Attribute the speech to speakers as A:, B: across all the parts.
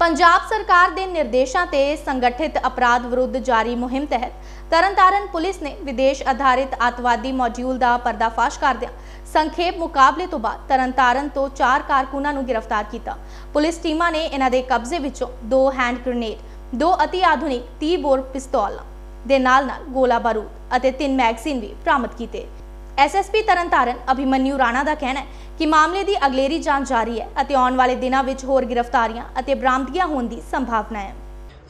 A: ਪੰਜਾਬ ਸਰਕਾਰ ਦੇ ਨਿਰਦੇਸ਼ਾਂ ਤੇ ਸੰਗਠਿਤ ਅਪਰਾਧ ਵਿਰੁੱਧ ਜਾਰੀ ਮੁਹਿੰਮ ਤਹਿਤ ਤਰਨਤਾਰਨ ਪੁਲਿਸ ਨੇ ਵਿਦੇਸ਼ ਆਧਾਰਿਤ ਅੱਤਵਾਦੀ ਮੋਡਿਊਲ ਦਾ ਪਰਦਾਫਾਸ਼ ਕਰਦਿਆਂ ਸੰਖੇਪ ਮੁਕਾਬਲੇ ਤੋਂ ਬਾਅਦ ਤਰਨਤਾਰਨ ਤੋਂ ਚਾਰ ਕਾਰਕੁਨਾਂ ਨੂੰ ਗ੍ਰਿਫਤਾਰ ਕੀਤਾ। ਪੁਲਿਸ ਟੀਮਾਂ ਨੇ ਇਹਨਾਂ ਦੇ ਕਬਜ਼ੇ ਵਿੱਚੋਂ ਦੋ ਹੈਂਡ ਗ੍ਰੇਨੇਡ, ਦੋ ਅਤੀ ਆਧੁਨਿਕ 30 ਬੋਰ ਪਿਸਤੌਲਾਂ ਦੇ ਨਾਲ-ਨਾਲ ਗੋਲਾ ਬਾਰੂਦ ਅਤੇ ਤਿੰਨ ਮੈਗਜ਼ੀਨ ਵੀ ਬਰਾਮਦ ਕੀਤੇ। ਐਸਐਸਪੀ ਤਰਨਤਾਰਨ ਅਭਿਮਨਿਊ ਰਾਣਾ ਦਾ ਕਹਿਣਾ ਹੈ ਕਿ ਮਾਮਲੇ ਦੀ ਅਗਲੇਰੀ ਜਾਂਚ ਜਾਰੀ ਹੈ ਅਤੇ ਆਉਣ ਵਾਲੇ ਦਿਨਾਂ ਵਿੱਚ ਹੋਰ ਗ੍ਰਿਫਤਾਰੀਆਂ ਅਤੇ ਬਰਾਮਦਗੀਆਂ ਹੋਣ ਦੀ ਸੰਭਾਵਨਾ ਹੈ।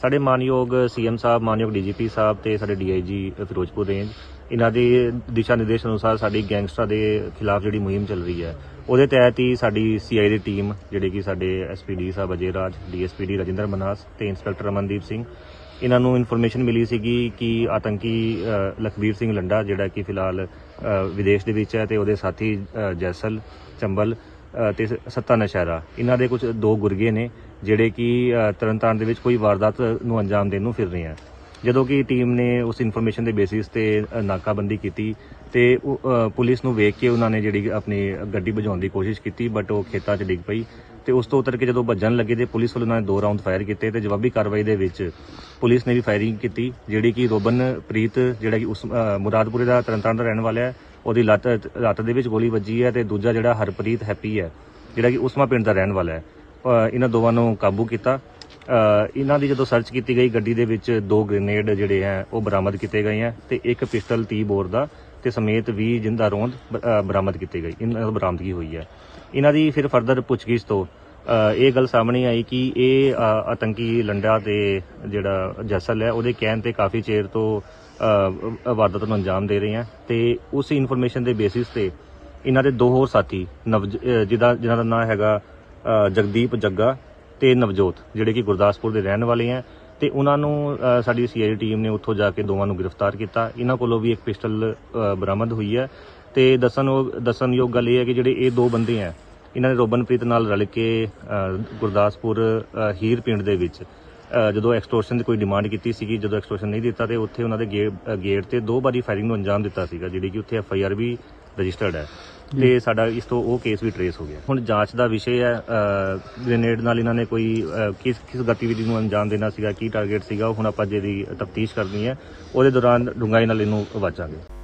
B: ਸਾਡੇ ਮਾਨਯੋਗ ਸੀਐਮ ਸਾਹਿਬ, ਮਾਨਯੋਗ ਡੀਜੀਪੀ ਸਾਹਿਬ ਤੇ ਸਾਡੇ ਡੀਆਈਜੀ ਫਿਰੋਜ਼ਪੁਰ ਰੇਂਜ ਇਹਨਾਂ ਦੇ ਦਿਸ਼ਾ ਨਿਰਦੇਸ਼ ਅਨੁਸਾਰ ਸਾਡੀ ਗੈਂਗਸਟਰਾਂ ਦੇ ਖਿਲਾਫ ਜਿਹੜੀ ਮੁਹਿੰਮ ਚੱਲ ਰਹੀ ਹੈ, ਉਹਦੇ ਤਹਿਤ ਹੀ ਸਾਡੀ ਸੀਆਈ ਦੀ ਟੀਮ, ਜਿਹੜੀ ਕਿ ਸਾਡੇ ਐਸਪੀਡੀ ਸਾਹਿਬ ਅਜੇ ਰਾਜ ਡੀਐਸਪੀਡੀ ਰਜਿੰਦਰ ਮਨਹਾਸ ਤੇ ਇੰਸਪੈਕਟਰ ਅਮਨਦੀਪ ਸਿੰਘ ਇਹਨਾਂ ਨੂੰ ਇਨਫੋਰਮੇਸ਼ਨ ਮਿਲੀ ਸੀਗੀ ਕਿ ਆਤੰਕੀ ਲਖਬੀਰ ਸਿੰਘ ਲੰਡਾ ਜਿਹੜਾ ਕਿ ਫਿਲਹਾਲ ਵਿਦੇਸ਼ ਦੇ ਵਿੱਚ ਹੈ ਤੇ ਉਹਦੇ ਸਾਥੀ ਜੈਸਲ ਚੰਬਲ ਅ, ਤੇ ਸੱਤਾ ਨਸ਼ਹਿਰਾ ਇਹਨਾਂ ਦੇ ਕੁਝ ਦੋ ਗੁਰਗੇ ਨੇ ਜਿਹੜੇ ਕਿ ਤਰਨਤਾਰਨ ਦੇ ਵਿੱਚ ਕੋਈ ਵਾਰਦਾਤ ਨੂੰ ਅੰਜਾਮ ਦੇਣ ਨੂੰ ਫਿਰ ਰਹੇ ਆ। ਜਦੋਂ ਕਿ ਟੀਮ ਨੇ ਉਸ ਇਨਫੋਰਮੇਸ਼ਨ ਦੇ ਬੇਸਿਸ ਤੇ ਨਾਕਾਬੰਦੀ ਕੀਤੀ ਤੇ ਪੁਲਿਸ ਨੂੰ ਵੇਖ ਕੇ ਉਹਨਾਂ ਨੇ ਜਿਹੜੀ ਆਪਣੀ ਗੱਡੀ ਭਜਾਉਣ ਦੀ ਕੋਸ਼ਿਸ਼ ਕੀਤੀ ਬਟ ਉਹ ਖੇਤਾਂ 'ਚ ਡਿੱਗ ਪਈ ਤੇ ਉਸ ਤੋਂ ਉਤਰ ਕੇ ਜਦੋਂ ਭੱਜਣ ਲੱਗੇ ਤੇ ਪੁਲਿਸ ਵੱਲੋਂ ਉਹਨਾਂ ਨੇ ਦੋ ਰਾਉਂਡ ਫਾਇਰ ਕੀਤੇ ਤੇ ਜਵਾਬੀ ਕਾਰਵਾਈ ਦੇ ਵਿੱਚ ਪੁਲਿਸ ਨੇ ਵੀ ਫਾਇਰਿੰਗ ਕੀਤੀ, ਜਿਹੜੀ ਕਿ ਰੋਬਨ ਪ੍ਰੀਤ, ਜਿਹੜਾ ਕਿ ਉਸ ਮੁਰਾਦਪੁਰੇ ਦਾ ਤਰਨਤਾਰਨ ਦਾ ਰਹਿਣ ਵਾਲਾ ਹੈ, ਉਹਦੀ ਲੱਤ ਲੱਤ ਦੇ ਵਿੱਚ ਗੋਲੀ ਵੱਜੀ ਹੈ ਤੇ ਦੂਜਾ ਜਿਹੜਾ ਹਰਪ੍ਰੀਤ ਹੈਪੀ ਹੈ, ਜਿਹੜਾ ਕਿ ਉਸਮਾ ਪਿੰਡ ਦਾ ਰਹਿਣ ਵਾਲਾ ਹੈ ਇਹਨਾਂ ਦੋਵਾਂ ਨੂੰ ਕਾਬੂ ਕੀਤਾ ਇਹਨਾਂ ਦੀ ਜਦੋਂ ਸਰਚ ਕੀਤੀ ਗਈ ਗੱਡੀ ਦੇ ਵਿੱਚ ਦੋ ਗ੍ਰੇਨੇਡ ਜਿਹੜੇ ਹੈ ਉਹ ਬਰਾਮਦ ਕੀਤੇ ਗਏ ਹੈ ਤੇ ਇੱਕ ਪਿਸਟਲ 30 ਬੋਰ ਦਾ ਤੇ ਸਮੇਤ 20 ਜਿੰਦਾ ਰੋਂਦ ਬਰਾਮਦ ਕੀਤੇ ਗਏ। ਇਹਨਾਂ ਦੀ ਬਰਾਮਦਗੀ ਹੋਈ ਹੈ। ਇਹਨਾਂ ਦੀ ਫਿਰ ਫਰਦਰ ਪੁੱਛਗਿੱਛ ਤੋਂ ਇਹ ਗੱਲ ਸਾਹਮਣੇ ਆਈ ਕਿ ਇਹ ਆਤੰਕੀ ਲੰਡਾ ਤੇ ਜਿਹੜਾ ਜਸਲ ਹੈ ਉਹਦੇ ਕਹਿਣ ਤੇ ਕਾਫੀ ਚਿਰ ਤੋਂ ਅ, ਵਾਰਦਾਤ ਨੂੰ ਅੰਜਾਮ ਦੇ ਰਹੇ ਆ ਤੇ ਉਸ ਇਨਫੋਰਮੇਸ਼ਨ ਦੇ ਬੇਸਿਸ ਤੇ ਇਹਨਾਂ ਦੇ ਦੋ ਹੋਰ ਸਾਥੀ ਨਵ ਜਿਹਦਾ ਜਿਨ੍ਹਾਂ ਦਾ ਨਾਮ ਹੈਗਾ ਜਗਦੀਪ ਜੱਗਾ ਤੇ ਨਵਜੋਤ ਜਿਹੜੇ ਕਿ ਗੁਰਦਾਸਪੁਰ ਦੇ ਰਹਿਣ ਵਾਲੇ ਆ। ਤੇ ਉਹਨਾਂ ਨੂੰ ਅ, ਸਾਡੀ ਸੀਆਈ ਟੀਮ ਨੇ ਉੱਥੋਂ ਜਾ ਕੇ ਦੋਵਾਂ ਨੂੰ ਗ੍ਰਿਫਤਾਰ ਕੀਤਾ। ਇਹਨਾਂ ਕੋਲੋਂ ਵੀ ਇੱਕ ਪਿਸਟਲ ਬਰਾਮਦ ਹੋਈ ਹੈ। ਤੇ ਦੱਸਣ ਦੱਸਣਯੋਗ ਗੱਲ ਇਹ ਹੈ ਕਿ ਜਿਹੜੇ ਇਹ ਦੋ ਬੰਦੇ ਆ ਇਹਨਾਂ ਨੇ ਰੋਬਨਪ੍ਰੀਤ ਨਾਲ ਰਲ ਕੇ ਗੁਰਦਾਸਪੁਰ ਹੀਰ ਪਿੰਡ ਦੇ ਵਿੱਚ ਜਦੋਂ ਐਕਸਟੋਰਸ਼ਨ ਦੀ ਕੋਈ ਡਿਮਾਂਡ ਕੀਤੀ ਸੀਗੀ ਜਦੋਂ ਐਕਸਟੋਰਸ਼ਨ ਨਹੀਂ ਦਿੱਤਾ ਤੇ ਉੱਥੇ ਉਹਨਾਂ ਦੇ ਗੇ- ਗੇਟ ਤੇ ਦੋ ਵਾਰੀ ਫਾਇਰਿੰਗ ਨੂੰ ਅੰਜਾਮ ਦਿੱਤਾ ਸੀਗਾ ਜਿਹੜੀ ਕਿ ਉੱਥੇ ਐਫ ਆਈ ਆਰ ਵੀ ਰਜਿਸਟਰਡ ਹੈ। ਤੇ ਸਾਡਾ ਇਸ ਤੋਂ ਉਹ ਕੇਸ ਵੀ ਟਰੇਸ ਹੋ ਗਿਆ। ਹੁਣ ਜਾਂਚ ਦਾ ਵਿਸ਼ੇ ਹੈ ਗ੍ਰੇਨੇਡ ਨਾਲ ਇਹਨਾਂ ਨੇ ਕੋਈ ਅ, ਕਿਸ ਕਿਸ ਗਤੀਵਿਧੀ ਨੂੰ ਅੰਜਾਮ ਦੇਣਾ ਸੀਗਾ ਕੀ ਟਾਰਗੇਟ ਸੀਗਾ ਉਹ ਹੁਣ ਆਪਾਂ ਜਿਹੜੀ ਤਫਤੀਸ਼ ਕਰਨੀ ਹੈ ਉਹਦੇ ਦੌਰਾਨ ਡੂੰਘਾਈ ਨਾਲ ਇਹਨੂੰ ਵਾਚਾਂਗੇ।